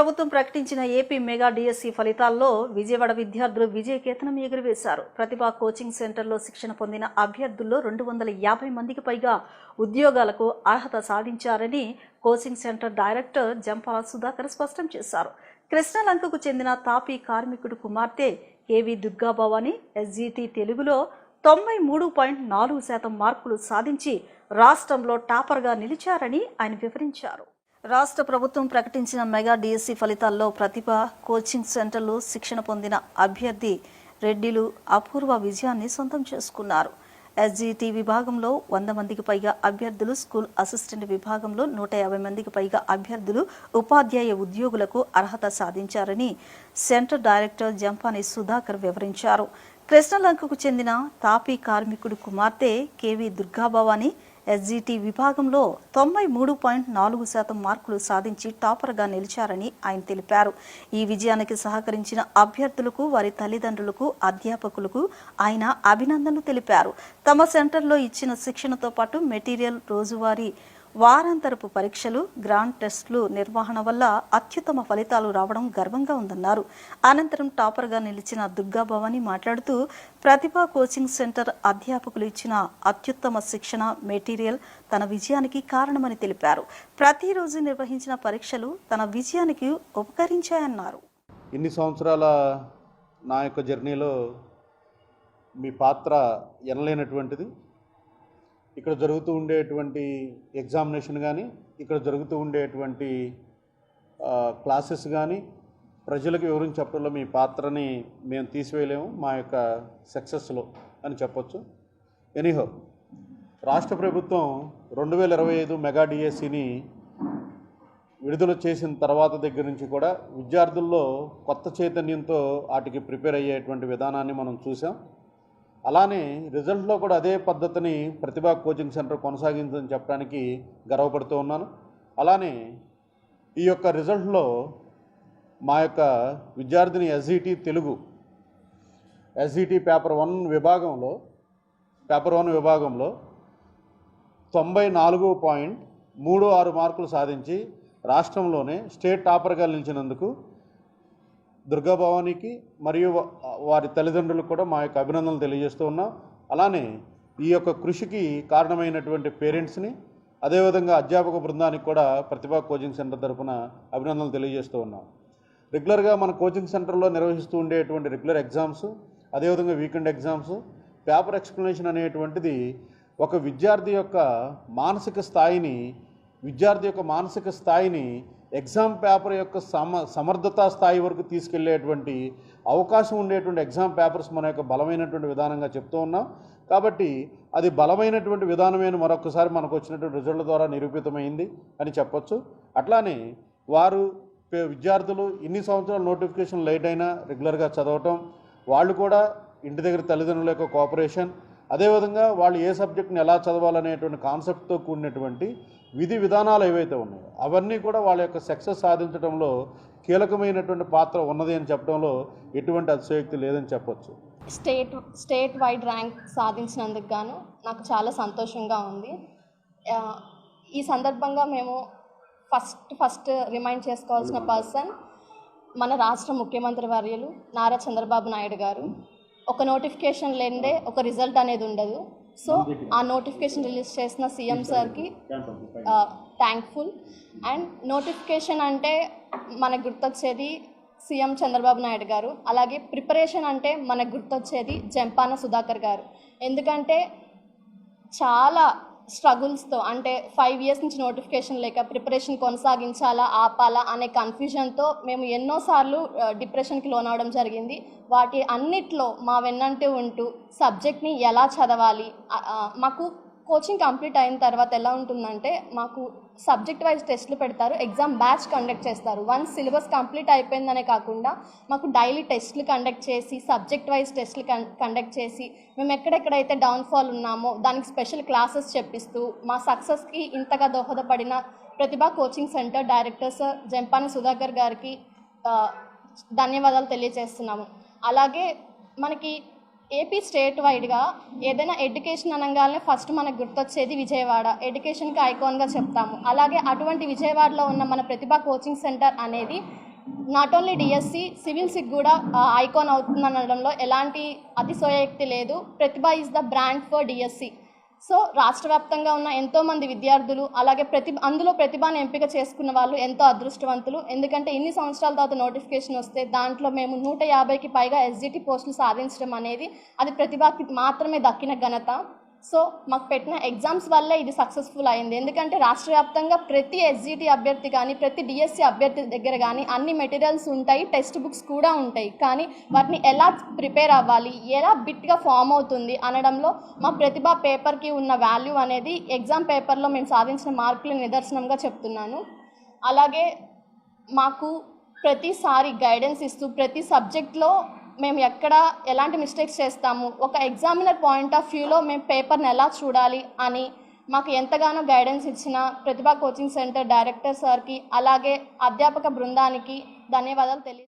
ప్రభుత్వం ప్రకటించిన AP mega DSC ఫలితాల్లో విజయవాడ విద్యార్థులు విజయకేతనం ఎగురవేశారు. ప్రతిభా కోచింగ్ సెంటర్లో శిక్షణ పొందిన అభ్యర్థుల్లో రెండు వందల యాభై మందికి పైగా ఉద్యోగాలకు అర్హత సాధించారని coaching centre director Jampala Sudhakar స్పష్టం చేశారు. కృష్ణలంకకు చెందిన తాపీ కార్మికుడు కుమార్తె కేవి దుర్గాభవాని ఎస్జీటీ తెలుగులో తొంభై మూడు పాయింట్ నాలుగు శాతం మార్కులు సాధించి రాష్ట్రంలో టాపర్గా నిలిచారని ఆయన వివరించారు. రాష్ట్ర ప్రభుత్వం ప్రకటించిన మెగా డిఎస్సి ఫలితాల్లో ప్రతిభ కోచింగ్ సెంటర్లు శిక్షణ పొందిన అభ్యర్థి రెడ్డిలు అపూర్వ విజయాన్ని సొంతం చేసుకున్నారు. ఎస్జీటీ విభాగంలో వంద మందికి పైగా అభ్యర్థులు స్కూల్ అసిస్టెంట్ విభాగంలో నూట యాభై మందికి పైగా అభ్యర్థులు ఉపాధ్యాయ ఉద్యోగులకు అర్హత సాధించారని సెంటర్ డైరెక్టర్ జంపాని సుధాకర్ వివరించారు. కృష్ణలంకకు చెందిన తాపీ కార్మికుడు కుమార్తె కేవి దుర్గాభవాని ఎస్జీటీ విభాగంలో తొంభై మూడు పాయింట్ నాలుగు శాతం మార్కులు సాధించి టాపర్గా నిలిచారని ఆయన తెలిపారు. ఈ విజయానికి సహకరించిన అభ్యర్థులకు వారి తల్లిదండ్రులకు అధ్యాపకులకు ఆయన అభినందనలు తెలిపారు. తమ సెంటర్లో ఇచ్చిన శిక్షణతో పాటు మెటీరియల్ రోజువారీ వారాంతరపు పరీక్షలు గ్రాండ్ టెస్టులు నిర్వహణ వల్ల అత్యుత్తమ ఫలితాలు రావడం గర్వంగా ఉందన్నారు. అనంతరం టాపర్గా నిలిచిన దుర్గా భవాని మాట్లాడుతూ ప్రతిభా కోచింగ్ సెంటర్ అధ్యాపకులు ఇచ్చిన అత్యుత్తమ శిక్షణ మెటీరియల్ తన విజయానికి కారణమని తెలిపారు. ప్రతిరోజు నిర్వహించిన పరీక్షలు తన విజయానికి ఉపకరించాయన్నారు. ఇన్ని సంవత్సరాల నా యొక్క జర్నీలో మీ పాత్ర ఎనలేనటువంటిది. ఇక్కడ జరుగుతూ ఉండేటువంటి ఎగ్జామినేషన్ కానీ ఇక్కడ జరుగుతూ ఉండేటువంటి క్లాసెస్ కానీ ప్రజలకు వివరించి చెప్పడంలో మీ పాత్రని మేము తీసివేయలేము మా యొక్క సక్సెస్లో అని చెప్పొచ్చు. ఎనీహో రాష్ట్ర ప్రభుత్వం రెండు వేల ఇరవై ఐదు మెగా డిఎస్సిని విడుదల చేసిన తర్వాత దగ్గర నుంచి కూడా విద్యార్థుల్లో కొత్త చైతన్యంతో వాటికి ప్రిపేర్ అయ్యేటువంటి విధానాన్ని మనం చూసాం. అలానే రిజల్ట్లో కూడా అదే పద్ధతిని ప్రతిభా కోచింగ్ సెంటర్ కొనసాగిందని చెప్పడానికి గర్వపడుతూ ఉన్నాను. అలానే ఈ యొక్క రిజల్ట్లో మా యొక్క విద్యార్థిని SET Telugu SET paper one విభాగంలో పేపర్ వన్ విభాగంలో తొంభై నాలుగు పాయింట్ మూడు ఆరు మార్కులు సాధించి రాష్ట్రంలోనే స్టేట్ టాపర్గా నిలిచినందుకు దుర్గాభవానికి మరియు వారి తల్లిదండ్రులకు కూడా మా యొక్క అభినందనలు తెలియజేస్తూ ఉన్నాం. అలానే ఈ యొక్క కృషికి కారణమైనటువంటి పేరెంట్స్ని అదేవిధంగా అధ్యాపక బృందానికి కూడా ప్రతిభా కోచింగ్ సెంటర్ తరఫున అభినందనలు తెలియజేస్తూ ఉన్నాం. రెగ్యులర్గా మన కోచింగ్ సెంటర్లో నిర్వహిస్తూ ఉండేటువంటి రెగ్యులర్ ఎగ్జామ్స్ అదేవిధంగా వీకెండ్ ఎగ్జామ్స్ పేపర్ ఎక్స్ప్లెనేషన్ అనేటువంటిది ఒక విద్యార్థి యొక్క మానసిక స్థాయిని విద్యార్థి యొక్క మానసిక స్థాయిని ఎగ్జామ్ పేపర్ యొక్క సమ సమర్థతా స్థాయి వరకు తీసుకెళ్ళేటువంటి అవకాశం ఉండేటువంటి ఎగ్జామ్ పేపర్స్ మన యొక్క బలమైనటువంటి విధానంగా చెప్తూ ఉన్నాం. కాబట్టి అది బలమైనటువంటి విధానమైన మరొకసారి మనకు వచ్చినటువంటి రిజల్ట్ ద్వారా నిరూపితమైంది అని చెప్పొచ్చు. అట్లానే వారు విద్యార్థులు ఇన్ని సంవత్సరాలు నోటిఫికేషన్ లేట్ అయినా రెగ్యులర్గా చదవటం వాళ్ళు కూడా ఇంటి దగ్గర తల్లిదండ్రుల యొక్క కోఆపరేషన్ అదేవిధంగా వాళ్ళు ఏ సబ్జెక్ట్ని ఎలా చదవాలనేటువంటి కాన్సెప్ట్తో కూడినటువంటి విధి విధానాలు ఏవైతే ఉన్నాయో అవన్నీ కూడా వాళ్ళ యొక్క సక్సెస్ సాధించడంలో కీలకమైనటువంటి పాత్ర ఉన్నది అని చెప్పడంలో ఎటువంటి అతిశయోక్తి లేదని చెప్పొచ్చు. స్టేట్ స్టేట్ వైడ్ ర్యాంక్ సాధించినందుకు గాను నాకు చాలా సంతోషంగా ఉంది. ఈ సందర్భంగా మేము ఫస్ట్ ఫస్ట్ రిమైండ్ చేసుకోవాల్సిన పర్సన్ మన రాష్ట్ర ముఖ్యమంత్రి వర్యులు నారా చంద్రబాబు నాయుడు గారు. ఒక నోటిఫికేషన్ లేనిదే ఒక రిజల్ట్ అనేది ఉండదు. సో ఆ నోటిఫికేషన్ రిలీజ్ చేసిన సీఎం సార్కి థ్యాంక్ఫుల్ అండ్ నోటిఫికేషన్ అంటే మనకు గుర్తొచ్చేది సీఎం చంద్రబాబు నాయుడు గారు అలాగే ప్రిపరేషన్ అంటే మనకు గుర్తొచ్చేది జంపాన సుధాకర్ గారు. ఎందుకంటే చాలా స్ట్రగుల్స్తో అంటే ఫైవ్ ఇయర్స్ నుంచి నోటిఫికేషన్ లేక ప్రిపరేషన్ కొనసాగించాలా ఆపాలా అనే కన్ఫ్యూజన్తో మేము ఎన్నోసార్లు డిప్రెషన్కి లోనవడం జరిగింది. వాటి అన్నిట్లో మా వెన్నంటే ఉంటూ సబ్జెక్ట్ని ఎలా చదవాలి మాకు కోచింగ్ కంప్లీట్ అయిన తర్వాత ఎలా ఉంటుందంటే మాకు సబ్జెక్ట్ వైజ్ టెస్ట్లు పెడతారు. ఎగ్జామ్ బ్యాచ్ కండక్ట్ చేస్తారు. వన్స్ సిలబస్ కంప్లీట్ అయిపోయిందనే కాకుండా మాకు డైలీ టెస్ట్లు కండక్ట్ చేసి సబ్జెక్ట్ వైజ్ టెస్ట్లు కండక్ట్ చేసి మేము ఎక్కడెక్కడైతే డౌన్ఫాల్ ఉన్నామో దానికి స్పెషల్ క్లాసెస్ చెప్పిస్తూ మా సక్సెస్కి ఇంతగా దోహదపడిన Pratibha coaching centre director sir Jampani Sudhakar గారికి ధన్యవాదాలు తెలియజేస్తున్నాము. అలాగే మనకి ఏపీ స్టేట్ వైడ్గా ఏదైనా ఎడ్యుకేషన్ అనగానే ఫస్ట్ మనకు గుర్తొచ్చేది విజయవాడ. ఎడ్యుకేషన్కి ఐకాన్గా చెప్తాము. అలాగే అటువంటి విజయవాడలో ఉన్న మన ప్రతిభ కోచింగ్ సెంటర్ అనేది నాట్ ఓన్లీ డిఎస్సి సివిల్స్కి కూడా ఐకాన్ అవుతుందనడంలో ఎలాంటి అతిశయోక్తి లేదు. Pratibha is the brand for DSC. So రాష్ట్ర వ్యాప్తంగా ఉన్న ఎంతోమంది విద్యార్థులు అలాగే ప్రతి అందులో ప్రతిభను ఎంపిక చేసుకున్న వాళ్ళు ఎంతో అదృష్టవంతులు. ఎందుకంటే ఇన్ని సంవత్సరాల తర్వాత నోటిఫికేషన్ వస్తే దాంట్లో మేము నూట యాభైకి పైగా ఎస్జిటి పోస్టులు సాధించడం అనేది అది ప్రతిభకి మాత్రమే దక్కిన ఘనత. సో మాకు పెట్టిన ఎగ్జామ్స్ వల్లే ఇది సక్సెస్ఫుల్ అయింది. ఎందుకంటే రాష్ట్ర వ్యాప్తంగా ప్రతి ఎస్జిటి అభ్యర్థి కానీ ప్రతి డిఎస్సి అభ్యర్థి దగ్గర కానీ అన్ని మెటీరియల్స్ ఉంటాయి టెక్స్ట్ బుక్స్ కూడా ఉంటాయి. కానీ వాటిని ఎలా ప్రిపేర్ అవ్వాలి ఎలా బిట్గా ఫామ్ అవుతుంది అనడంలో మా ప్రతిభ పేపర్కి ఉన్న వాల్యూ అనేది ఎగ్జామ్ పేపర్లో మేము సాధించిన మార్కుల నిదర్శనంగా చెప్తున్నాను. అలాగే మాకు ప్రతిసారి గైడెన్స్ ఇస్తూ ప్రతి సబ్జెక్ట్లో మేము ఎక్కడ ఎలాంటి మిస్టేక్స్ చేస్తాము? ఒక ఎగ్జామినర్ పాయింట్ ఆఫ్ వ్యూలో మేము పేపర్ని ఎలా చూడాలి అని మాకు ఎంతగానో గైడెన్స్ ఇచ్చిన ప్రతిభా కోచింగ్ సెంటర్ డైరెక్టర్ సార్కి అలాగే అధ్యాపక బృందానికి ధన్యవాదాలు తెలియ